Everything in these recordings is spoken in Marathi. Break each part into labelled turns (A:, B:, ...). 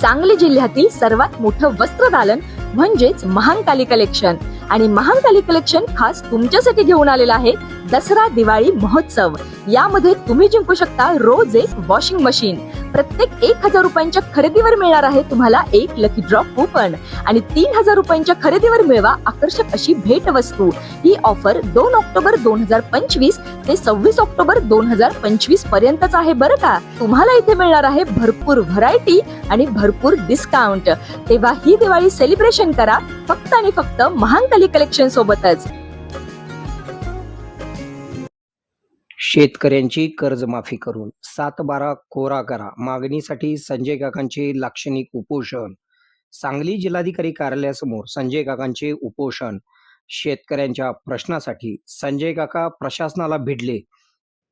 A: सांगली जिल्ह्यातील सर्वात मोठं वस्त्रदालन म्हणजेच महांकाली कलेक्शन आणि महानकाली कलेक्शन खास तुमच्यासाठी घेऊन आलेला आहे दसरा दिवाळी महोत्सव. यामध्ये तुम्ही जिंकू शकता रोज एक वॉशिंग मशीन प्रत्येक एक हजार रुपयांच्या खरेदीवर मिळणार आहे तुम्हाला एक लकी ड्रॉप कुपन आणि तीन हजार रुपयांच्या खरेदीवर मिळवा आकर्षक अशी भेट वस्तू. ही ऑफर दोन ऑक्टोबर दोन हजार पंचवीस ते सव्वीस ऑक्टोबर दोन हजार पंचवीस पर्यंतच आहे बरं का? तुम्हाला इथे मिळणार आहे भरपूर व्हरायटी आणि भरपूर डिस्काउंट तेव्हा ही दिवाळी सेलिब्रेशन करा. फक्त आणि फक्त महांकाली कलेक्शन सोबतच.
B: शेतकऱ्यांची कर्जमाफी करून सात बारा कोरा करा. मागणीसाठी संजय काकांचे लाक्षणिक उपोषण. सांगली जिल्हाधिकारी कार्यालयासमोर संजय काकांचे उपोषण. शेतकऱ्यांच्या प्रश्नासाठी संजय काका प्रशासनाला भिडले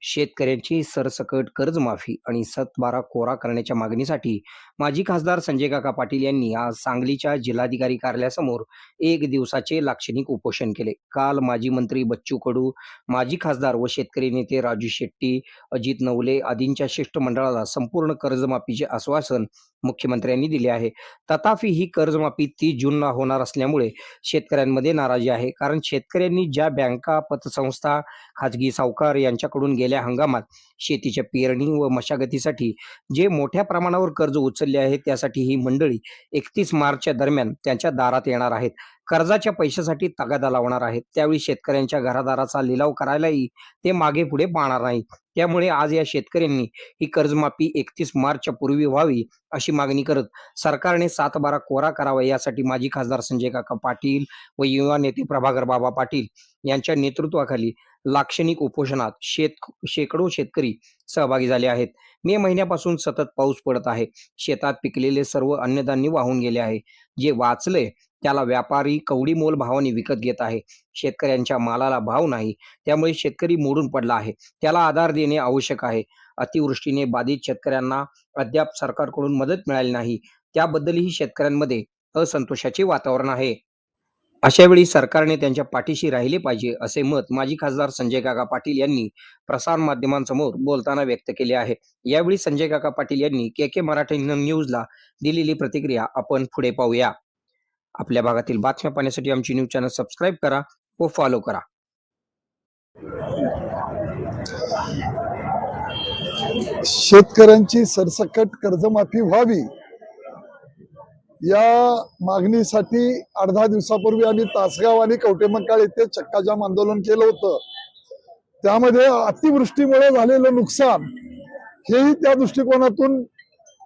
B: शेतकऱ्यांची सरसकट कर्जमाफी आणि सतबारा कोरा करण्याच्या मागणीसाठी माजी खासदार संजय काका पाटील यांनी आज सांगलीच्या जिल्हाधिकारी कार्यालयासमोर एक दिवसाचे लाक्षणिक उपोषण केले. काल माजी मंत्री बच्चू कडू माजी खासदार व शेतकरी नेते राजू शेट्टी अजित नवले आदींच्या शिष्टमंडळाला संपूर्ण कर्जमाफीचे आश्वासन मुख्यमंत्र्यांनी दिले आहे. तथापि ही कर्जमाफी तीस जूनला होणार असल्यामुळे शेतकऱ्यांमध्ये नाराजी आहे. कारण शेतकऱ्यांनी ज्या बँका पतसंस्था खाजगी सावकार यांच्याकडून गेल्या हंगामात शेतीच्या पेरणी व मशागतीसाठी जे मोठ्या प्रमाणावर कर्ज उचलले आहे त्यासाठी ही मंडळी एकतीस मार्चच्या दरम्यान त्यांच्या दारात येणार आहेत. कर्जाच्या पैशासाठी तगादा लावणार आहेत. त्यावेळी शेतकऱ्यांच्या घरादाराचा लिलाव करायलाही ते मागे पुढे पाहणार नाही त्यामुळे आज या शेतकऱ्यांनी ही कर्जमाफी एकतीस मार्चच्या पूर्वी व्हावी अशी मागणी करत सरकारने सात बारा कोरा करावा यासाठी माजी खासदार संजय काका पाटील व युवा नेते प्रभाकर बाबा पाटील यांच्या नेतृत्वाखाली लाक्षणिक उपोषणात शेत शेकडो शेतकरी सहभागी झाले आहेत. मे महिन्यापासून सतत पाऊस पडत आहे. शेतात पिकलेले सर्व अन्नधान्य वाहून गेले आहे. जे वाचले त्याला व्यापारी कवडी मोल भावाने विकत घेत आहे. शेतकऱ्यांच्या मालाला भाव नाही त्यामुळे शेतकरी मोडून पडला आहे. त्याला आधार देणे आवश्यक आहे. अतिवृष्टीने बाधित शेतकऱ्यांना अद्याप सरकारकडून मदत मिळाली नाही. त्याबद्दलही शेतकऱ्यांमध्ये असंतोषाचे वातावरण आहे. अशावेळी सरकारने त्यांच्या पाठीशी राहिले पाहिजे असे मत माजी खासदार संजय काका पाटील यांनी प्रसार माध्यमांसमोर बोलताना व्यक्त केले आहे. यावेळी संजय काका पाटील यांनी के के मराठी न्यूजला दिलेली प्रतिक्रिया आपण पुढे पाहूया. आपल्या भागातील बातम्या पाहण्यासाठी आमची न्यूज चॅनल सबस्क्राईब करा व फॉलो करा.
C: शेतकऱ्यांची सरसकट कर्जमाफी व्हावी या मागणीसाठी आठ दहा दिवसापूर्वी आम्ही तासगाव आणि कवटेमंकाळ येथे चक्काजाम आंदोलन केलं होतं. त्यामध्ये अतिवृष्टीमुळे झालेलं नुकसान हेही त्या दृष्टिकोनातून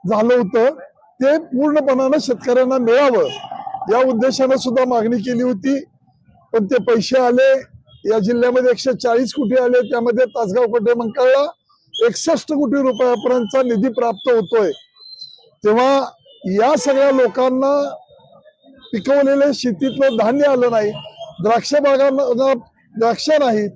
C: झालं होतं. ते पूर्णपणानं शेतकऱ्यांना मिळावं या उद्देशानं सुद्धा मागणी केली होती. पण ते पैसे आले या जिल्ह्यामध्ये एकशे चाळीस कोटी आले त्यामध्ये तासगाव कवटेमंकाळला एकसष्ट कोटी रुपयापर्यंतचा निधी प्राप्त होतोय. तेव्हा या सगळ्या लोकांना पिकवलेले शेतीतलं धान्य आलं नाही द्राक्ष बागांना द्राक्ष नाहीत.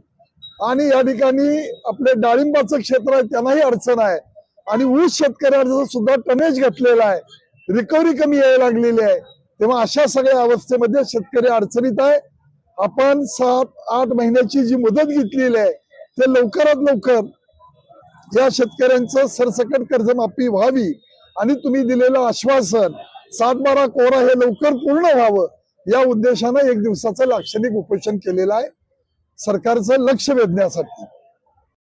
C: आणि या ठिकाणी आपले डाळिंबाचं क्षेत्र आहे त्यांनाही अडचण आहे. आणि ऊस शेतकऱ्याचं सुद्धा टनेज घटलेला आहे. रिकव्हरी कमी यायला लागलेली आहे. तेव्हा अशा सगळ्या अवस्थेमध्ये शेतकरी अडचणीत आहे. आपण सात आठ महिन्याची जी मुदत घेतलेली आहे ते लवकरात लवकर या शेतकऱ्यांचं सरसकट कर्जमाफी व्हावी. आणि तुम्ही दिलेलं आश्वासन सात बारा कोरा हे लवकर पूर्ण व्हावं या उद्देशानं एक दिवसाचं लाक्षणिक उपोषण केलेलं आहे. सरकारचं लक्ष वेधण्यासाठी.